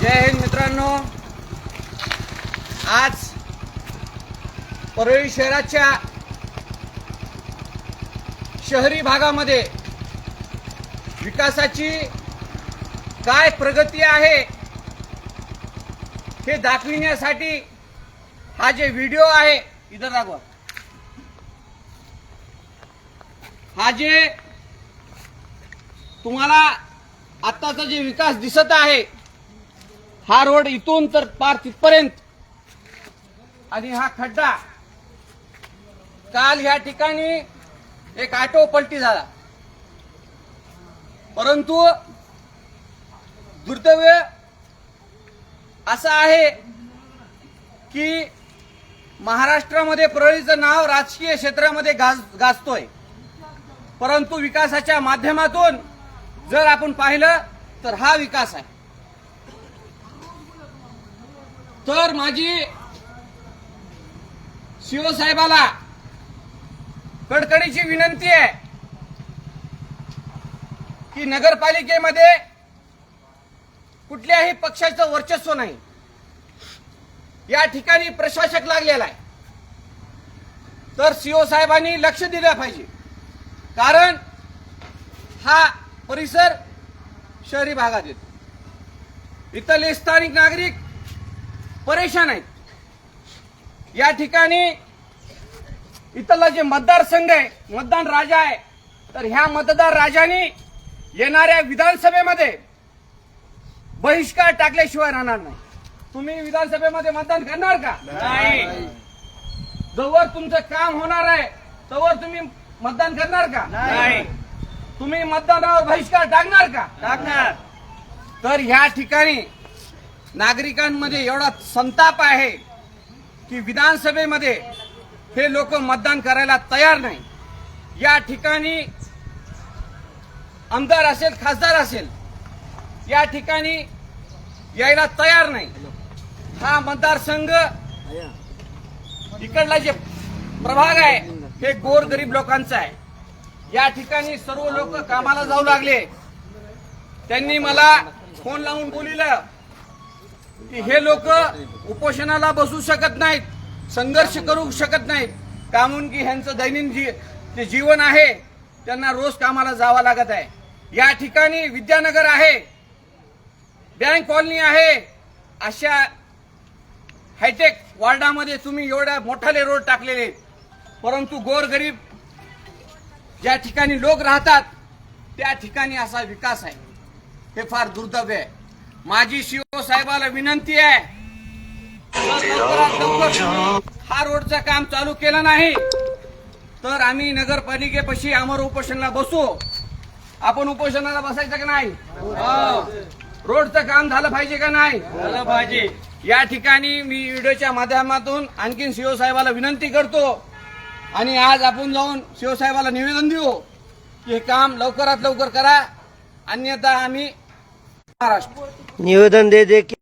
जय हिंद मित्रांनो. आज परळी शहराच्या शहरी भागामध्ये विकासाची काय प्रगती आहे? हे दाखविण्यासाठी हा जे व्हिडिओ आहे इथं दाखवा. हा जे तुम्हाला आत्ताचा जे विकास दिसत आहे हा रोड इथून तर पार तिथपर्यंत. आणि हा खड्डा काल ह्या ठिकाणी एक ऑटो पलटी झाला. परंतु दुर्दैव असं आहे की महाराष्ट्रामध्ये परळीचं नाव राजकीय क्षेत्रामध्ये गाज गाजतोय. परंतु विकासाच्या माध्यमातून जर आपण पाहिलं तर हा विकास आहे. तर माझी शिवसाहेबाला कडकडीची विनंती आहे की नगरपालिकेमध्ये कुठल्याही पक्षाचं वर्चस्व नाही. या ठिकाणी प्रशासक लागलेला आहे. तर सीओ साहेबांनी लक्ष दिलं पाहिजे. कारण हा परिसर शहरी भागात येतो. इथले स्थानिक नागरिक परेशान आहेत. या ठिकाणी इथला जे मतदारसंघ आहे मतदान राजा आहे तर ह्या मतदार राजाने येणाऱ्या विधानसभेमध्ये बहिष्कार टाकल्याशिवाय राहणार नाही. तुम्ही विधानसभेमध्ये मतदान करणार का? नाही. जवळ तुमचं काम होणार आहे तवर तुम्ही मतदान करणार का? नाही. तुम्ही मतदानावर बहिष्कार टाकणार का? टाकणार. तर ह्या ठिकाणी नागरिकांमध्ये एवढा संताप आहे की विधानसभेमध्ये हे लोक मतदान करायला तयार नाही. या ठिकाणी आमदार असेल खासदार असेल या ठिकाणी यायला तयार नाही. हा मतदारसंघ इकडला जे प्रभाग आहे हे गोरगरीब लोकांचा आहे. या ठिकाणी सर्व लोक कामाला जाऊ लागले. त्यांनी मला फोन लावून बोलिलं की हे लोक उपोषणाला बसू शकत नाहीत संघर्ष करू शकत नाहीत. कामून की ह्यांचं दैनंदिन जी जे जीवन आहे त्यांना रोज कामाला जावं लागत आहे. या ठिकाणी विद्यानगर आहे. बँक कॉलनी आहे. अशा हायटेक वार्डामध्ये तुम्ही एवढ्या मोठाले रोड टाकलेले परंतु गोरगरीब ज्या ठिकाणी लोक राहतात त्या ठिकाणी असा विकास आहे. हे फार दुर्दैव आहे. माझी शिव साहेबाला विनंती आहे. हा रोडचं काम चालू केलं नाही तर आम्ही नगरपालिकेपाशी अमर उपोषणाला बसू. आपण उपोषणाला बसायचं का नाही? हो. रोडचं काम झालं पाहिजे का नाही? झालं पाहिजे. या ठिकाणी मी व्हिडिओच्या माध्यमातून आणखीन सीओ साहेबाला विनंती करतो. आणि आज आपण जाऊन सीओ साहेबाला निवेदन देऊ की हे काम लवकरात लवकर करा. अन्यथा आम्ही महाराष्ट्र. निवेदन दे दे की